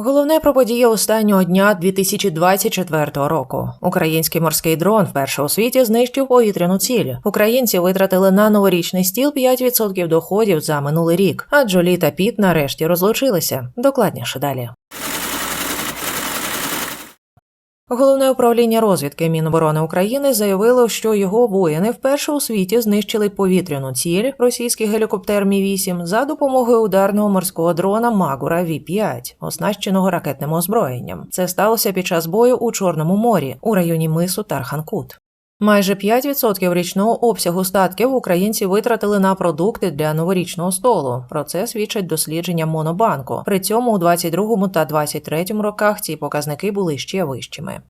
Головне про події останнього дня 2024 року. Український морський дрон вперше у світі знищив повітряну ціль. Українці витратили на новорічний стіл 5% доходів за минулий рік. А Джолі та Піт нарешті розлучилися. Докладніше далі. Головне управління розвідки Міноборони України заявило, що його воїни вперше у світі знищили повітряну ціль російський гелікоптер Мі 8 за допомогою ударного морського дрона Магура Ві 5 оснащеного ракетним озброєнням. Це сталося під час бою у Чорному морі у районі мису Тарханкут. Майже 5% річного обсягу статків українці витратили на продукти для новорічного столу. Про це свідчать дослідження Монобанку. При цьому у 22 та 23 роках ці показники були ще вищими.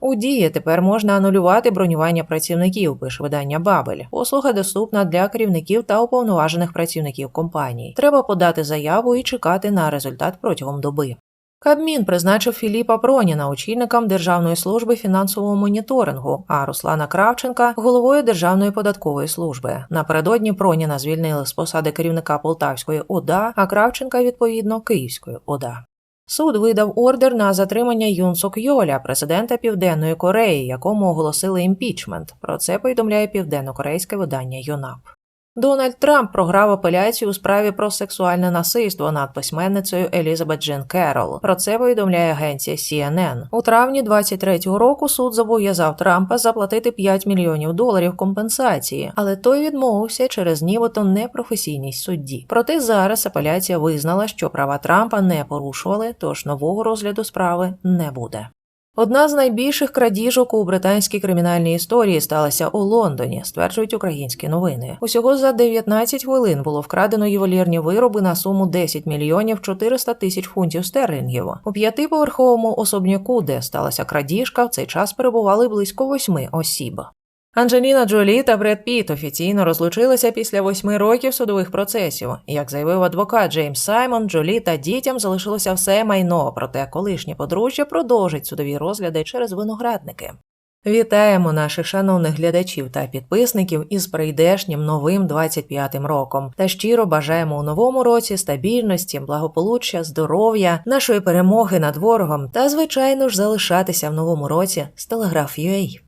У дії тепер можна анулювати бронювання працівників, пише видання Бабель. Послуга доступна для керівників та уповноважених працівників компаній. Треба подати заяву і чекати на результат протягом доби. Кабмін призначив Філіпа Проніна очільником Державної служби фінансового моніторингу, а Руслана Кравченка головою Державної податкової служби. Напередодні Проніна звільнили з посади керівника Полтавської ОДА, а Кравченка відповідно Київської ОДА. Суд видав ордер на затримання Юн Сок Йоля, президента Південної Кореї, якому оголосили імпічмент. Про це повідомляє південно-корейське видання ЮНАП. Дональд Трамп програв апеляцію у справі про сексуальне насильство над письменницею Елізабет Джин Керол. Про це повідомляє агенція CNN. У травні 23-го року суд зобов'язав Трампа заплатити 5 мільйонів доларів компенсації, але той відмовився через нібито непрофесійність судді. Проте зараз апеляція визнала, що права Трампа не порушували, тож нового розгляду справи не буде. Одна з найбільших крадіжок у британській кримінальній історії сталася у Лондоні, стверджують українські новини. Усього за 19 хвилин було вкрадено ювелірні вироби на суму 10 мільйонів 400 тисяч фунтів стерлінгів. У п'ятиповерховому особняку, де сталася крадіжка, в цей час перебували близько восьми осіб. Анджеліна Джолі та Бред Піт офіційно розлучилися після восьми років судових процесів. Як заявив адвокат Джеймс Саймон, Джолі та дітям залишилося все майно, проте колишнє подружжя продовжить судові розгляди через виноградники. Вітаємо наших шановних глядачів та підписників із прийдешнім новим 25-м роком та щиро бажаємо у новому році стабільності, благополуччя, здоров'я, нашої перемоги над ворогом та, звичайно ж, залишатися в новому році з Телеграф.ua.